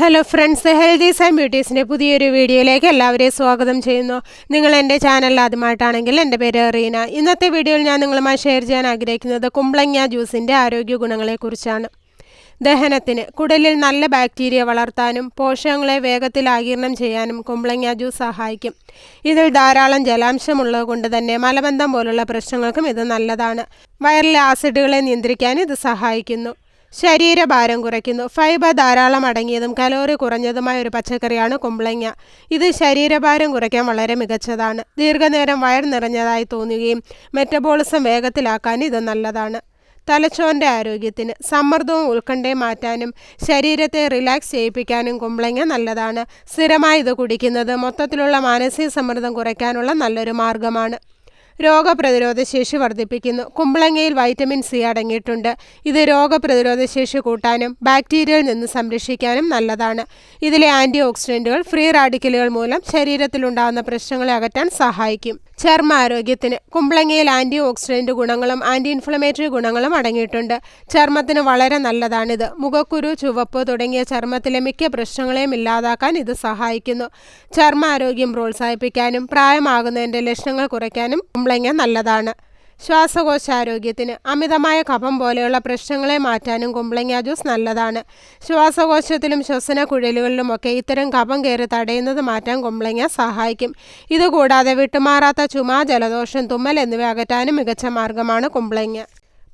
Hello friends healthies and ബ്യൂട്ടീസിന്റെ പുതിയൊരു വീഡിയോയിലേക്ക് എല്ലാവരെയും സ്വാഗതം ചെയ്യുന്നു. നിങ്ങൾ എന്റെ ചാനൽ ആദ്യമായിട്ടാണെങ്കിൽ എന്റെ പേര് റീന. ഇന്നത്തെ വീഡിയോയിൽ ഞാൻ നിങ്ങളുമായി ഷെയർ ചെയ്യാൻ ആഗ്രഹിക്കുന്നത് കുമ്പളങ്ങ ജ്യൂസിന്റെ ആരോഗ്യ ഗുണങ്ങളെക്കുറിച്ചാണ്. ദഹനത്തിന് കുടലിൽ നല്ല ബാക്ടീരിയ വളർത്താനും പോഷകങ്ങളെ വേഗത്തിൽ ആകിരണം ചെയ്യാനും കുമ്പളങ്ങ ജ്യൂസ് സഹായിക്കും. ഇതിൽ ധാരാളം ജലാംശമുള്ളത് കൊണ്ട് തന്നെ മലബന്ധം പോലുള്ള പ്രശ്നങ്ങൾക്കും ഇത് നല്ലതാണ്. വയറിലെ ആസിഡുകളെ നിയന്ത്രിക്കാൻ ഇത് സഹായിക്കുന്നു. ശരീരഭാരം കുറയ്ക്കുന്നു. ഫൈബർ ധാരാളം അടങ്ങിയതും കലോറി കുറഞ്ഞതുമായ ഒരു പച്ചക്കറിയാണ് കുമ്പളങ്ങ. ഇത് ശരീരഭാരം കുറയ്ക്കാൻ വളരെ മികച്ചതാണ്. ദീർഘനേരം വയർ നിറഞ്ഞതായി തോന്നുകയും മെറ്റബോളിസം വേഗത്തിലാക്കാൻ ഇത് നല്ലതാണ്. തലച്ചോറിന്റെ ആരോഗ്യത്തിന് സമ്മർദ്ദവും ഉത്കണ്ഠയും മാറ്റാനും ശരീരത്തെ റിലാക്സ് ചെയ്യിപ്പിക്കാനും കുമ്പളങ്ങ നല്ലതാണ്. സ്ഥിരമായി ഇത് കുടിക്കുന്നത് മൊത്തത്തിലുള്ള മാനസിക സമ്മർദ്ദം കുറയ്ക്കാനുള്ള നല്ലൊരു മാർഗമാണ്. രോഗപ്രതിരോധ ശേഷി വർദ്ധിപ്പിക്കുന്നു. കുമ്പളങ്ങയിൽ വൈറ്റമിൻ സി അടങ്ങിയിട്ടുണ്ട്. ഇത് രോഗപ്രതിരോധ ശേഷി കൂട്ടാനും ബാക്ടീരിയയിൽ നിന്ന് സംരക്ഷിക്കാനും നല്ലതാണ്. ഇതിലെ ആന്റി ഓക്സിഡന്റുകൾ ഫ്രീ റാഡിക്കലുകൾ മൂലം ശരീരത്തിലുണ്ടാകുന്ന പ്രശ്നങ്ങളെ അകറ്റാൻ സഹായിക്കും. ചർമ്മ ആരോഗ്യത്തിന് കുമ്പളങ്ങയിൽ ആന്റി ഓക്സിഡന്റ് ഗുണങ്ങളും ആന്റി ഇൻഫ്ലമേറ്ററി ഗുണങ്ങളും അടങ്ങിയിട്ടുണ്ട്. ചർമ്മത്തിന് വളരെ നല്ലതാണിത്. മുഖക്കുരു ചുവപ്പ് തുടങ്ങിയ ചർമ്മത്തിലെ മിക്ക പ്രശ്നങ്ങളെയും ഇല്ലാതാക്കാൻ ഇത് സഹായിക്കുന്നു. ചർമ്മ ആരോഗ്യം പ്രോത്സാഹിപ്പിക്കാനും പ്രായമാകുന്നതിന്റെ ലക്ഷണങ്ങൾ കുറയ്ക്കാനും കുമ്പളങ്ങ നല്ലതാണ്. ശ്വാസകോശാരോഗ്യത്തിന് അമിതമായ കഫം പോലെയുള്ള പ്രശ്നങ്ങളെ മാറ്റാനും കുമ്പളങ്ങ ജ്യൂസ് നല്ലതാണ്. ശ്വാസകോശത്തിലും ശ്വസന കുഴലുകളിലുമൊക്കെ ഇത്തരം കഫം കയറി തടയുന്നത് മാറ്റാൻ കുമ്പളങ്ങ സഹായിക്കും. ഇതുകൂടാതെ വിട്ടുമാറാത്ത ചുമ ജലദോഷം തുമ്മൽ എന്നിവ അകറ്റാനും മികച്ച മാർഗമാണ് കുമ്പളങ്ങ.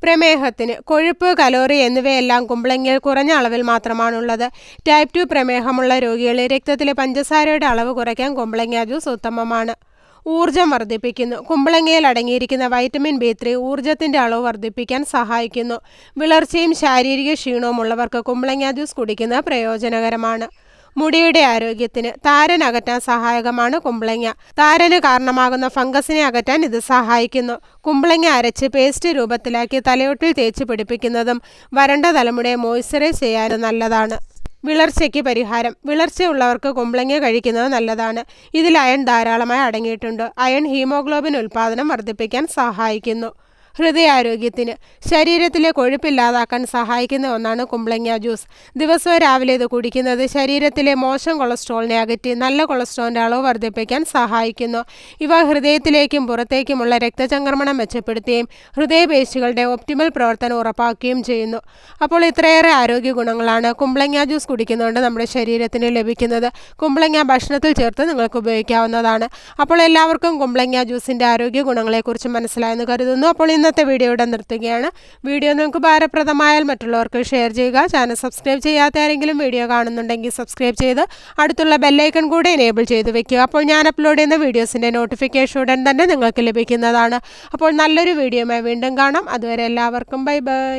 പ്രമേഹത്തിന് കൊഴുപ്പ് കലോറി എന്നിവയെല്ലാം കുമ്പളങ്ങയിൽ കുറഞ്ഞ അളവിൽ മാത്രമാണുള്ളത്. ടൈപ്പ് ടു പ്രമേഹമുള്ള രോഗികളിൽ രക്തത്തിലെ പഞ്ചസാരയുടെ അളവ് കുറയ്ക്കാൻ കുമ്പളങ്ങ ജ്യൂസ് ഉത്തമമാണ്. ഊർജം വർദ്ധിപ്പിക്കുന്നു. കുമ്പളങ്ങയിൽ അടങ്ങിയിരിക്കുന്ന വൈറ്റമിൻ ബി ത്രീ ഊർജത്തിന്റെ അളവ് വർദ്ധിപ്പിക്കാൻ സഹായിക്കുന്നു. വിളർച്ചയും ശാരീരിക ക്ഷീണവും ഉള്ളവർക്ക് കുമ്പളങ്ങ ജ്യൂസ് കുടിക്കുന്നത് പ്രയോജനകരമാണ്. മുടിയുടെ ആരോഗ്യത്തിന് താരൻ അകറ്റാൻ സഹായകമാണ് കുമ്പളങ്ങ. താരന് കാരണമാകുന്ന ഫംഗസിനെ അകറ്റാൻ ഇത് സഹായിക്കുന്നു. കുമ്പളങ്ങ അരച്ച് പേസ്റ്റ് രൂപത്തിലാക്കി തലയൊട്ടിൽ തേച്ച് പിടിപ്പിക്കുന്നതും വരണ്ട തലമുടിയെ മോയ്സ്ചറൈസ് ചെയ്യാനും നല്ലതാണ്. വിളർച്ചയ്ക്ക് പരിഹാരം. വിളർച്ചയുള്ളവർക്ക് കുമ്പളങ്ങ കഴിക്കുന്നത് നല്ലതാണ്. ഇതിൽ അയൺ ധാരാളമായി അടങ്ങിയിട്ടുണ്ട്. അയൺ ഹീമോഗ്ലോബിൻ ഉൽപ്പാദനം വർദ്ധിപ്പിക്കാൻ സഹായിക്കുന്നു. ഹൃദയാരോഗ്യത്തിന് ശരീരത്തിലെ കൊഴുപ്പില്ലാതാക്കാൻ സഹായിക്കുന്ന ഒന്നാണ് കുമ്പളങ്ങ ജ്യൂസ്. ദിവസവും രാവിലെ ഇത് കുടിക്കുന്നത് ശരീരത്തിലെ മോശം കൊളസ്ട്രോളിനെ അകറ്റി നല്ല കൊളസ്ട്രോളിന്റെ അളവ് വർദ്ധിപ്പിക്കാൻ സഹായിക്കുന്നു. ഇവ ഹൃദയത്തിലേക്കും പുറത്തേക്കുമുള്ള രക്തചംക്രമണം മെച്ചപ്പെടുത്തുകയും ഹൃദയപേശികളുടെ ഒപ്റ്റിമൽ പ്രവർത്തനം ഉറപ്പാക്കുകയും ചെയ്യുന്നു. അപ്പോൾ ഇത്രയേറെ ആരോഗ്യ ഗുണങ്ങളാണ് കുമ്പളങ്ങ ജ്യൂസ് കുടിക്കുന്നതുകൊണ്ട് നമ്മുടെ ശരീരത്തിന് ലഭിക്കുന്നത്. കുമ്പളങ്ങ ഭക്ഷണത്തിൽ ചേർത്ത് നിങ്ങൾക്ക് ഉപയോഗിക്കാവുന്നതാണ്. അപ്പോൾ എല്ലാവർക്കും കുമ്പളങ്ങ ജ്യൂസിന്റെ ആരോഗ്യ ഗുണങ്ങളെക്കുറിച്ച് മനസ്സിലായെന്ന് കരുതുന്നു. അപ്പോൾ ഇന്ന് ഇന്നത്തെ വീഡിയോ ഇവിടെ നിർത്തുകയാണ്. വീഡിയോ നിങ്ങൾക്ക് ഭാരപ്രദമായാൽ മറ്റുള്ളവർക്ക് ഷെയർ ചെയ്യുക. ചാനൽ സബ്സ്ക്രൈബ് ചെയ്യാത്ത ആരെങ്കിലും വീഡിയോ കാണുന്നുണ്ടെങ്കിൽ സബ്സ്ക്രൈബ് ചെയ്ത് അടുത്തുള്ള ബെല്ലൈക്കൺ കൂടെ എനേബിൾ ചെയ്ത് വെക്കുക. അപ്പോൾ ഞാൻ അപ്ലോഡ് ചെയ്യുന്ന വീഡിയോസിന്റെ നോട്ടിഫിക്കേഷൻ ഉടൻ തന്നെ നിങ്ങൾക്ക് ലഭിക്കുന്നതാണ്. അപ്പോൾ നല്ലൊരു വീഡിയോയുമായി വീണ്ടും കാണാം. അതുവരെ എല്ലാവർക്കും ബൈ ബൈ